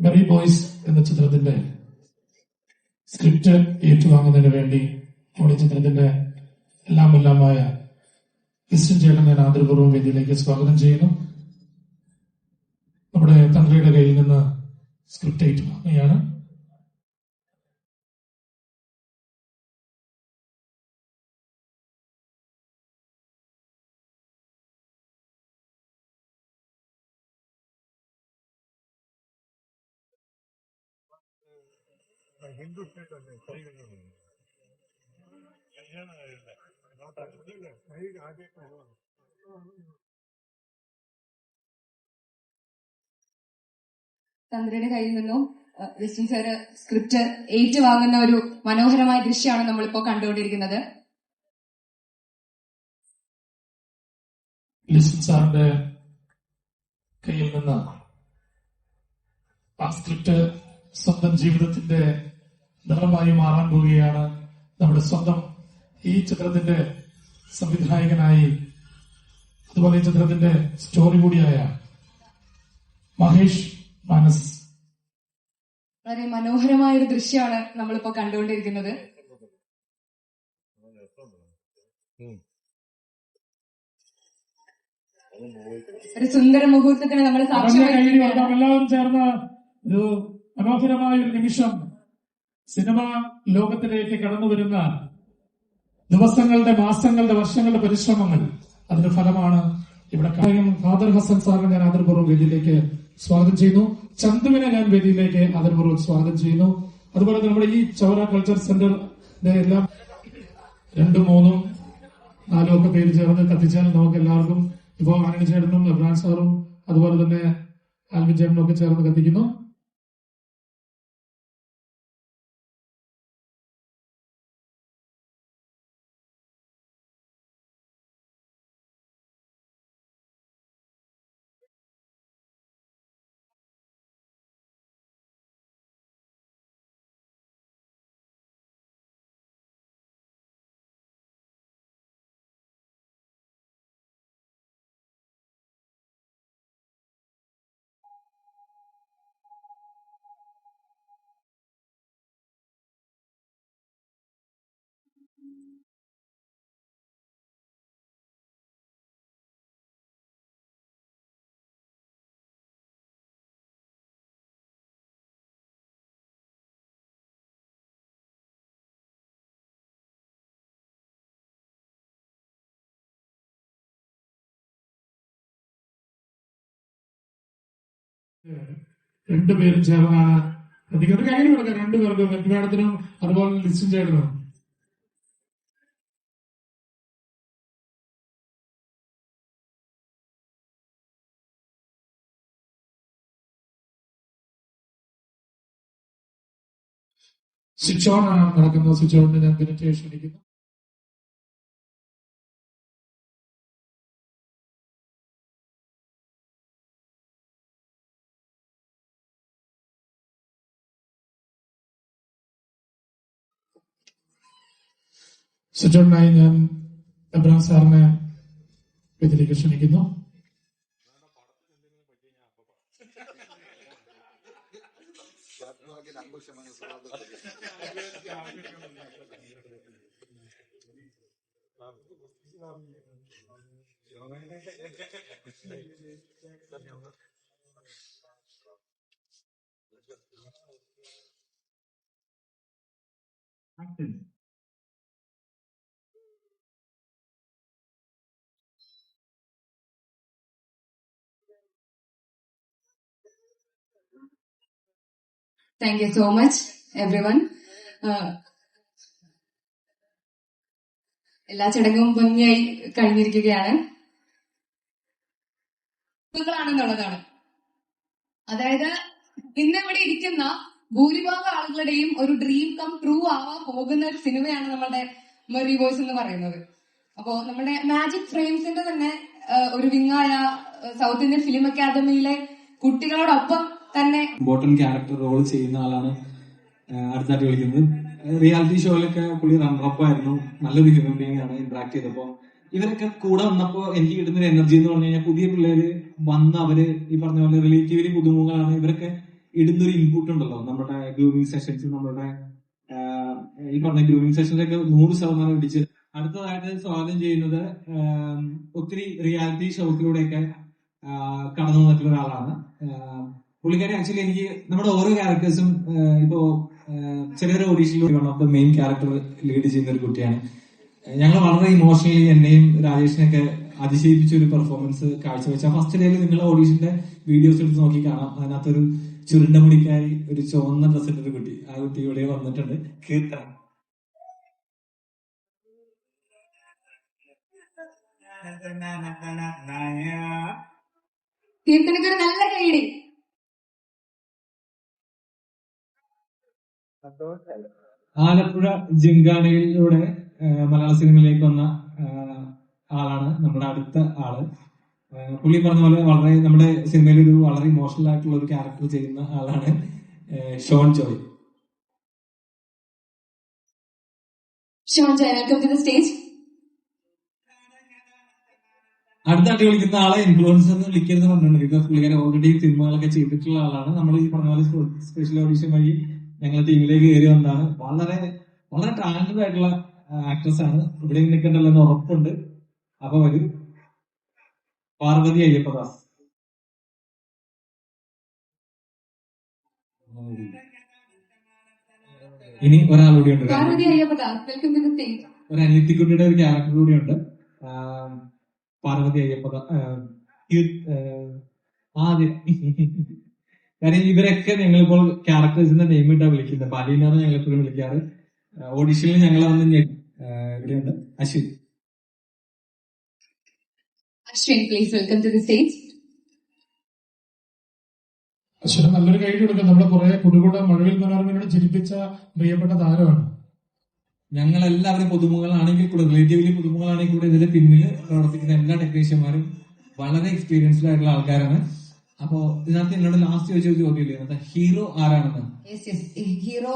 Maria boys എന്ന ചിത്രത്തിന്റെ script ഏറ്റുവാങ്ങുന്നതിന് വേണ്ടി നമ്മുടെ ചിത്രത്തിന്റെ എല്ലാം എല്ലാമായ ക്രിസ്ത്യൻ ചേട്ടൻ ഞാൻ ആദരപൂർവം വേദിയിലേക്ക് സ്വാഗതം ചെയ്യുന്നു. നമ്മുടെ തന്ത്രിയുടെ കയ്യിൽ നിന്ന് സ്ക്രിപ്റ്റ് ഏറ്റുവാങ്ങുകയാണ്. ഹിന്ദു സ്റ്റേറ്റ് അല്ലേ? കൈകളിൽ കല്യാണം കഴിയില്ല നോട്ടല്ലേ കൈ ആകെ തന്ത്രിയുടെ കയ്യിൽ നിന്നും ജസ്റ്റിൻ സാറ് സ്ക്രിപ്റ്റ് ഏറ്റുവാങ്ങുന്ന ഒരു മനോഹരമായ ദൃശ്യമാണ് നമ്മളിപ്പോ കണ്ടുകൊണ്ടിരിക്കുന്നത്. ലിസ്റ്റിൻ സാറിന്റെ കയ്യിൽ നിന്ന് ആ സ്ക്രിപ്റ്റ് സ്വന്തം ജീവിതത്തിന്റെ നിറമായി മാറാൻ പോവുകയാണ് നമ്മുടെ സ്വന്തം ഈ ചിത്രത്തിന്റെ സംവിധായകനായി അതുപോലെ ഈ ചിത്രത്തിന്റെ സ്റ്റോറി കൂടിയായ മഹേഷ് മാനസ്. വളരെ മനോഹരമായ ഒരു ദൃശ്യമാണ് നമ്മളിപ്പോ കണ്ടുകൊണ്ടിരിക്കുന്നത്. ഒരു സുന്ദര മുഹൂർത്തത്തിന് നമ്മൾ സാക്ഷ്യം എല്ലാവരും ചേർന്ന് ഒരു മനോഹരമായ ഒരു നിമിഷം സിനിമ ലോകത്തിലേക്ക് കടന്നു വരുന്ന ദിവസങ്ങളുടെ മാസങ്ങളുടെ വർഷങ്ങളുടെ പരിശ്രമങ്ങൾ അതിന്റെ ഫലമാണ് ഇവിടെ ഫാദർ ഹസൻ സാറിനെ ഞാൻ ആദരപൂർവം വേദിയിലേക്ക് സ്വാഗതം ചെയ്യുന്നു. ചന്തുവിനെ ഞാൻ വേദിയിലേക്ക് ആദരപൂർവം സ്വാഗതം ചെയ്യുന്നു. അതുപോലെ നമ്മുടെ ഈ ചവറ കൾച്ചർ സെന്ററിന്റെ എല്ലാം രണ്ടും മൂന്നും നാലും ഒക്കെ പേര് ചേർന്ന് കത്തിച്ചാൽ നമുക്ക് എല്ലാവർക്കും ഇപ്പോ ആനണി ചേട്ടനും എബ്രാൻ സാറും അതുപോലെ തന്നെ ആൽവിൻ ചേട്ടനും ഒക്കെ ചേർന്ന് കത്തിക്കുന്നു. രണ്ടുപേരും ചേർന്നാണ് കത്തിക്കുന്നത് കയ്യിൽ കൊടുക്കാം രണ്ടുപേർക്കും വെറ്റുമേടത്തിനും അതുപോലെ ലിസ്റ്റും ചേട്ടനും സ്വിച്ച് ഓൺ ആണ് നടക്കുന്നത്. സ്വിച്ച് ഓണിന് ഞാൻ പിന്നെ ക്ഷണിക്കുന്നു സ്വിച്ച് ഓണിനായി ഞാൻ എബ്രാം സാറിനെ ഇതിലേക്ക് ക്ഷണിക്കുന്നു. Thank you so much everyone എല്ലാ ചടങ്ങും ഭംഗിയായി കഴിഞ്ഞിരിക്കുകയാണ്. ാണെന്നുള്ളതാണ് അതായത് ഇന്നിവിടെ ഇരിക്കുന്ന ഭൂരിഭാഗം ആളുകളുടെയും ഒരു ഡ്രീം കം ട്രൂ ആവാൻ പോകുന്ന ഒരു സിനിമയാണ് നമ്മുടെ മെറി ബോയ്സ് എന്ന് പറയുന്നത്. അപ്പോ നമ്മുടെ മാജിക് ഫ്രെയിംസിന്റെ തന്നെ ഒരു വിങ്ങായ സൗത്ത് ഇന്ത്യൻ ഫിലിം അക്കാദമിയിലെ കുട്ടികളോടൊപ്പം തന്നെ. ഇമ്പോർട്ടന്റ് ക്യാരക്ടർ റോൾ ചെയ്യുന്ന ആളാണ് അടുത്തായിട്ട് വിളിക്കുന്നത്. റിയാലിറ്റി ഷോയിലൊക്കെ പുള്ളി റണ്ണറപ്പ് ആയിരുന്നു. നല്ലൊരു ഹ്യൂമൻ ബീങ് ആണ് ഇന്ററാക്ട് ചെയ്തപ്പോ. ഇവരൊക്കെ കൂടെ വന്നപ്പോ എനിക്ക് കിട്ടുന്ന ഒരു എനർജി എന്ന് പറഞ്ഞു കഴിഞ്ഞാൽ പുതിയ പിള്ളേര് വന്ന് അവർ ഈ പറഞ്ഞ പോലെ റിലേറ്റീവ്ലി പുതുമുഖങ്ങളാണ്. ഇവരൊക്കെ ഇടുന്നൊരു ഇൻപുട്ട് ഉണ്ടല്ലോ. നമ്മുടെ ഗ്രൂമിംഗ് സെഷൻസ് നമ്മുടെ ഈ പറഞ്ഞ ഗ്രൂമിംഗ് സെഷനിലൊക്കെ നൂറ് ശതമാനം ഇടിച്ച്. അടുത്തതായിട്ട് സ്വാഗതം ചെയ്യുന്നത് ഒത്തിരി റിയാലിറ്റി ഷോസിലൂടെയൊക്കെ കടന്നു വന്നിട്ടുള്ള ഒരാളാണ്. പുള്ളിക്കാരി ആക്ച്വലി എനിക്ക് നമ്മുടെ ഓരോ ക്യാരക്ടേഴ്സും ഇപ്പോ ചിലർ ഓഡീഷനിൽ one of the main character lead ചെയ്യുന്ന ഒരു കുട്ടിയാണ്. ഞങ്ങൾ വളരെ ഇമോഷണലി എന്നെയും രാജേഷിനെയൊക്കെ അതിശയിപ്പിച്ച ഒരു പെർഫോമൻസ് കാഴ്ചവെച്ച. ഫസ്റ്റ് ഡേയിൽ നിങ്ങൾ ഓഡീഷന്റെ വീഡിയോസ് എടുത്ത് നോക്കി കാണാം. അതിനകത്തൊരു ചുരുണ്ട മുടിക്കായി ഒരു ചുവന്ന ഡ്രസ് ഇട്ടൊരു കുട്ടി. ആ കുട്ടി ഇവിടെ വന്നിട്ടുണ്ട്. കീർത്തന കീർത്തനക്കാർ നല്ല കൈഡി ആലപ്പുഴ ജിങ്കാണയിലൂടെ മലയാള സിനിമയിലേക്ക് വന്ന ആളാണ് നമ്മുടെ അടുത്ത ആൾ. പുള്ളി പറഞ്ഞ പോലെ വളരെ നമ്മുടെ സിനിമയിൽ ഒരു വളരെ ഇമോഷണൽ ആയിട്ടുള്ള ഒരു ക്യാരക്ടർ ചെയ്യുന്ന ആളാണ് Shaun Joy. Shaun Joy welcome to the stage അടുത്തായിട്ട് വിളിക്കുന്ന ആളെ ഇൻഫ്ലുവൻസർ എന്ന് വിളിക്കരുത് പറഞ്ഞിട്ടുണ്ട്. ബിക്കോസ് പുള്ളിക്കാരെ ഓൾറെഡി സിനിമകളൊക്കെ ചെയ്തിട്ടുള്ള ആളാണ്. നമ്മൾ ഈ പറഞ്ഞ പോലെ സ്പെഷ്യൽ ഓഡീഷൻ വഴി ഞങ്ങൾ ടീമിലേക്ക് കയറി വന്നതാണ് വളരെ വളരെ ടാലന്റഡ് ആയിട്ടുള്ള ആക്ട്രസ് ആണ്. ഇവിടെ നിൽക്കണ്ടല്ലോ എന്ന് ഉറപ്പുണ്ട്. അപ്പൊ ഒരു പാർവതി അയ്യപ്പദാസ് ഇനി ഒരാളുകൂടി ഉണ്ട്. ഒരു അനിയത്തിക്കുട്ടിയുടെ ഒരു ക്യാരക്ടർ കൂടി ഉണ്ട്. പാർവതി അയ്യപ്പദ ആദ്യം. കാര്യം ഇവരൊക്കെ ഞങ്ങളിപ്പോൾ ക്യാരക്ടേഴ്സിന്റെ നെയിം ഇട്ടാ വിളിക്കുന്നത്. പലീനാണ് ഞങ്ങൾ എപ്പോഴും വിളിക്കാറ്. ഓഡിഷനിൽ ഞങ്ങൾ വന്ന് ഇവിടെയുണ്ട്. Ashwin. Ashwin please welcome to the stage നല്ലൊരു കൈ കൊടുക്കാം. നമ്മുടെ കുറെ കുടികൂടെ മഴവിൽ മനോരമയോട് ചിരിപ്പിച്ച പ്രിയപ്പെട്ട താരമാണ്. ഞങ്ങൾ എല്ലാവരും പുതുമുകളാണെങ്കിൽ കൂടെ റിലേറ്റീവ്ലി പുതുമുകളാണെങ്കിൽ കൂടെ ഇതിന്റെ പിന്നിൽ പ്രവർത്തിക്കുന്ന എല്ലാ ടെക്നീഷ്യന്മാരും വളരെ എക്സ്പീരിയൻസ്ഡ് ആയിട്ടുള്ള ആൾക്കാരാണ്. അപ്പോ ഇതിനകത്ത് എന്നോട് ലാസ്റ്റ് ചോദിച്ച ചോദ്യമില്ലേ ഇന്നത്തെ ഹീറോ ആരാണെന്ന്? ഹീറോ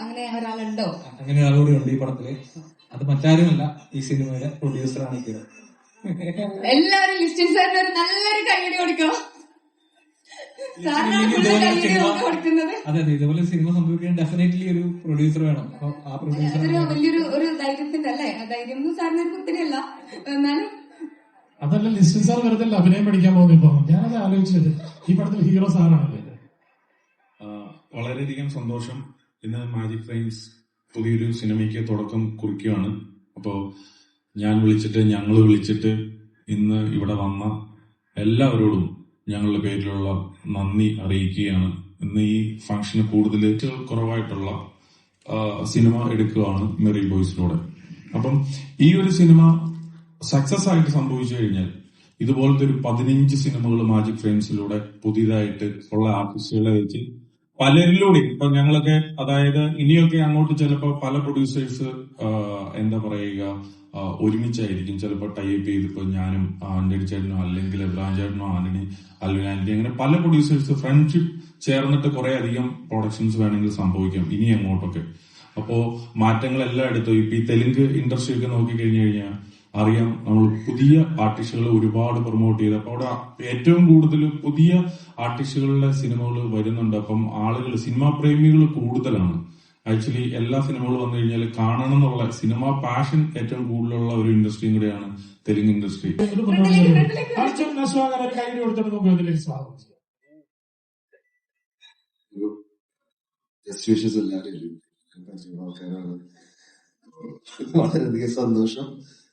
അങ്ങനെ ഒരാളുണ്ടോ? അങ്ങനെ ഒരാളുകൂടി ഉണ്ട് ഈ പടത്തിൽ. അത് മറ്റാരുമല്ല ഈ സിനിമയുടെ പ്രൊഡ്യൂസറാണ് ഹീറോ എല്ലാവരും ലിസ്റ്റിൻ സാറിന് ഒരു നല്ലൊരു കൈയടി കൊടുക്കണം അതെ അതെ ഇതുപോലെ സിനിമ സംഭവിക്കാൻ ഡെഫിനറ്റ്ലി ഒരു പ്രൊഡ്യൂസർ വേണം. അപ്പൊ ആ പ്രൊഡ്യൂസർ വലിയൊരു ഒരു ധൈര്യത്തിന്റെ അല്ലേ? ധൈര്യം സാറിന് കുത്തിരിയല്ല എന്നാലും അതല്ല ലിസ്റ്റിൻ സാർ വെറുതെ അഭിനയം പഠിക്കാൻ പോകുന്നു ഞാനത് ആലോചിച്ചത് ഈ പടത്തിൽ ഹീറോ സാറാണല്ലേ? വളരെയധികം സന്തോഷം. ഇന്ന് മാജിക് ഫ്രെയിംസ് പുതിയൊരു സിനിമയ്ക്ക് തുടക്കം കുറിക്കുകയാണ്. അപ്പോൾ ഞാൻ വിളിച്ചിട്ട് ഞങ്ങൾ വിളിച്ചിട്ട് ഇന്ന് ഇവിടെ വന്ന എല്ലാവരോടും ഞങ്ങളുടെ പേരിലുള്ള നന്ദി അറിയിക്കുകയാണ്. ഇന്ന് ഈ ഫംഗ്ഷന് കൂടുതൽ കുറവായിട്ടുള്ള സിനിമ എടുക്കുകയാണ് മെറി ബോയ്സിലൂടെ. അപ്പം ഈ ഒരു സിനിമ സക്സസ് ആയിട്ട് സംഭവിച്ചു കഴിഞ്ഞാൽ ഇതുപോലത്തെ ഒരു പതിനഞ്ച് സിനിമകൾ മാജിക് ഫ്രെയിംസിലൂടെ പുതിയതായിട്ട് ഉള്ള ആർട്ടിസ്റ്റുകളെ വെച്ച് പലരിലൂടെയും ഇപ്പൊ ഞങ്ങളൊക്കെ അതായത് ഇനിയൊക്കെ അങ്ങോട്ട് ചിലപ്പോൾ പല പ്രൊഡ്യൂസേഴ്സ് എന്താ പറയുക ഒരുമിച്ചായിരിക്കും ചിലപ്പോൾ ടൈപ്പ് ചെയ്തിപ്പോ ഞാനും ആന്റണി ചേട്ടനോ അല്ലെങ്കിൽ എബ്രാൻ ചേട്ടനോ ആന്റണി അൽവിൻ ആന്റണി അങ്ങനെ പല പ്രൊഡ്യൂസേഴ്സ് ഫ്രണ്ട്ഷിപ്പ് ചേർന്നിട്ട് കുറെ അധികം പ്രൊഡക്ഷൻസ് വേണമെങ്കിൽ സംഭവിക്കാം ഇനി അങ്ങോട്ടൊക്കെ. അപ്പോ മാറ്റങ്ങൾ എല്ലായിടത്തും ഇപ്പൊ ഈ തെലുങ്ക് ഇൻഡസ്ട്രി ഒക്കെ നോക്കി കഴിഞ്ഞു കഴിഞ്ഞാൽ അറിയാം. നമ്മൾ പുതിയ ആർട്ടിസ്റ്റുകൾ ഒരുപാട് പ്രൊമോട്ട് ചെയ്ത്. അപ്പോൾ അവിടെ ഏറ്റവും കൂടുതൽ പുതിയ ആർട്ടിസ്റ്റുകളുടെ സിനിമകൾ വരുന്നുണ്ട്. അപ്പം ആളുകൾ സിനിമാ പ്രേമികൾ കൂടുതലാണ്. ആക്ച്വലി എല്ലാ സിനിമകളും വന്നു കഴിഞ്ഞാൽ കാണണം എന്നുള്ള സിനിമ പാഷൻ ഏറ്റവും കൂടുതലുള്ള ഒരു ഇൻഡസ്ട്രിയും കൂടെയാണ് തെലുങ്ക് ഇൻഡസ്ട്രി എല്ലാവരും വളരെയധികം സന്തോഷം.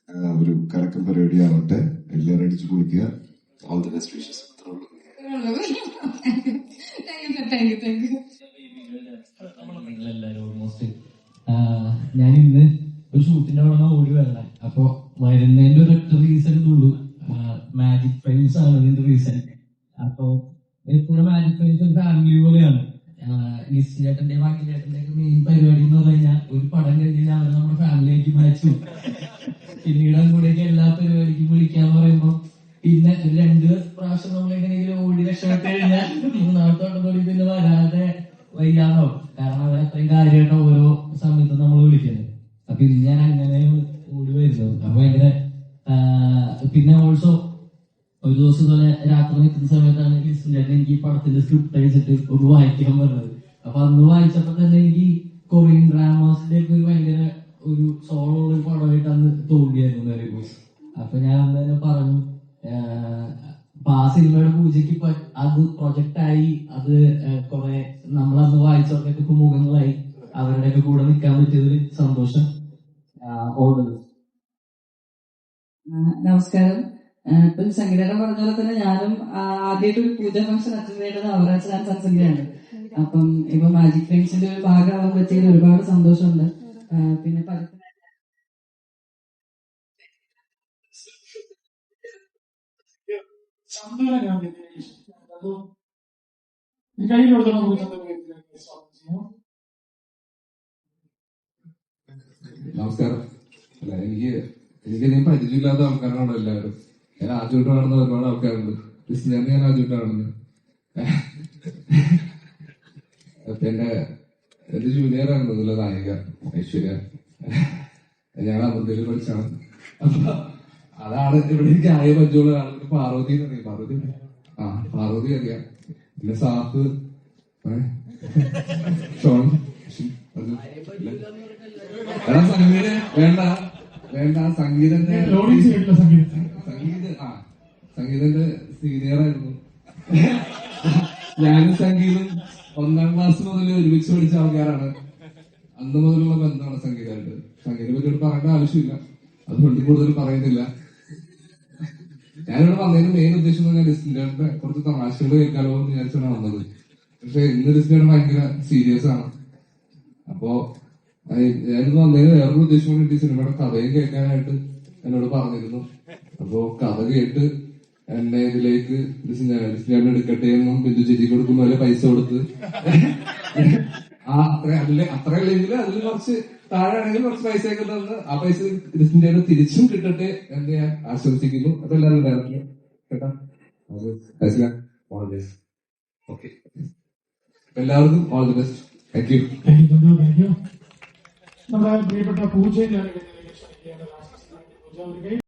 ഒരു കലക്കം പരിപാടിയാവട്ടെ. എല്ലാവരും അടിച്ചു കുളിക്കുക ഓൾ ദി ബെസ്റ്റ് വിഷസ് ഞാൻ ഇന്ന് ഒരു ഷൂട്ടിന്റെ അവിടെ നിന്ന് ഓടി വരണേ. അപ്പൊ വരുന്നതിന്റെ ഒരൊറ്റ റീസൺ ഉള്ളൂ. മാജിക് ഫ്രണ്ട്സ് ആണ് ഇതിന്റെ റീസൺ അപ്പൊ എപ്പോഴും മാജിക് ഒരു ഫാമിലി പോലെയാണ്. നിസ് പിന്നെ രണ്ട് പ്രാവശ്യം നമ്മൾ എങ്ങനെയെങ്കിലും ഓടി രക്ഷപ്പെട്ട് കഴിഞ്ഞാൽ വട്ടം കൂടി പിന്നെ വരാതെ വയ്യാന്നോ? കാരണം അത് അത്രയും കാര്യമായിട്ട് ഓരോ സമയത്തും നമ്മൾ വിളിക്കുന്നത്. അപ്പൊ ഇന്ന് ഞാൻ അങ്ങനെ ഓടി വരുന്നത് അപ്പൊ ഭയങ്കര പിന്നെ ഓൾസോ ഒരു ദിവസം ഇതുപോലെ രാത്രി നിൽക്കുന്ന സമയത്താണ് ലിസ്റ്റിന്റെ എനിക്ക് ഈ പടത്തിന്റെ സ്ക്രിപ്റ്റ് അയച്ചിട്ട് ഒന്ന് വായിക്കാൻ പറഞ്ഞത്. അപ്പൊ അന്ന് വായിച്ചപ്പോ തന്നെ എനിക്ക് കൊറിയൻ ഡ്രാമാസിന്റെ ഒരു പൂജ ഫംഗ്ഷൻ അറ്റൻഡ് ചെയ്യേണ്ടത് അവരാജ് ഡാൻസ് സത്സംഗയാണ് അപ്പം ഇപ്പൊ മാജിക് ഫ്രണ്ട്സിന്റെ ഒരു ഭാഗമാവാൻ പറ്റിയത് ഒരുപാട് സന്തോഷമുണ്ട്. പിന്നെ നമസ്കാരം. എനിക്ക് എനിക്ക് പരിചയമില്ലാത്ത ആൾക്കാരാണ് എല്ലാവരും. ഞാൻ ആദ്യമായിട്ട് കാണുന്ന ഒരുപാട് ആൾക്കാരുണ്ട്. ക്രിസ്ത്യാനി ഞാൻ ആദ്യമായിട്ടാണ് അപ്പൊ എന്റെ എന്റെ ജൂനിയർ ആണ് ഇതിലെ നായിക ഐശ്വര്യ. ഞാൻ അബദ്ധയിൽ പഠിച്ചാണ്. അപ്പൊ അതാണ് ഇവിടെ എനിക്ക് ആയ പറ്റുള്ള ആൾക്ക് പാർവതി അറിയാം. പാർവതി ആ പാർവതി അറിയാം. പിന്നെ സാഫ്? ഷോൺ എടാ സംഗീത വേണ്ട വേണ്ട സംഗീതന്റെ സംഗീത. ആ സംഗീതന്റെ സീനിയർ ആയിരുന്നു ഞാനും സംഗീതം ഒന്നാം ക്ലാസ് മുതൽ ഒരുമിച്ച് പഠിച്ച ആൾക്കാരാണ്. അന്ന് മുതലുള്ള ബന്ധമാണ് സംഗീതമായിട്ട് സംഗീതം പറ്റി പറയേണ്ട ആവശ്യമില്ല. അതുകൊണ്ട് കൂടുതൽ പറയുന്നില്ല. ഞാനിവിടെ വന്നതിന് മെയിൻ ഉദ്ദേശം എന്ന് പറഞ്ഞാൽ ഡിസ്റ്റിന്റെ കുറച്ച് തമാശകൾ കേൾക്കാലോ എന്ന് വിചാരിച്ചാണ് വന്നത്. പക്ഷെ ഇന്ന് ഡിസ്റ്റിന്റെ ഭയങ്കര സീരിയസ് ആണ്. അപ്പോ ഞാനിന്ന് വന്നതിന് വേറൊരു ഉദ്ദേശം വേണ്ടി സിനിമയുടെ കഥയും കേൾക്കാനായിട്ട് എന്നോട് പറഞ്ഞിരുന്നു. അപ്പോ കഥ കേട്ട് എന്നെ ഇതിലേക്ക് ഡിസ്നിലാൻഡ് എടുക്കട്ടെ എന്നും ബിന്ദു ചേച്ചി കൊടുക്കുന്ന പോലെ പൈസ കൊടുത്ത്. ആ അതിൽ അത്ര അല്ലെങ്കിൽ അതിൽ കുറച്ച് താഴെയാണെങ്കിൽ കുറച്ച് പൈസ ഒക്കെ തന്ന് ആ പൈസ ലിസ്റ്റിന്റെ തിരിച്ചും കിട്ടട്ടെ എന്ന് ഞാൻ ആശ്വസിക്കുന്നു അതെല്ലാവരും ഡയറക്ടർ കേട്ടാ? ഓൾ ദി ബെസ്റ്റ് ഓക്കെ എല്ലാവർക്കും all the best thank you നമ്മുടെ പ്രിയപ്പെട്ട പൂജയിലാണ് പൂജ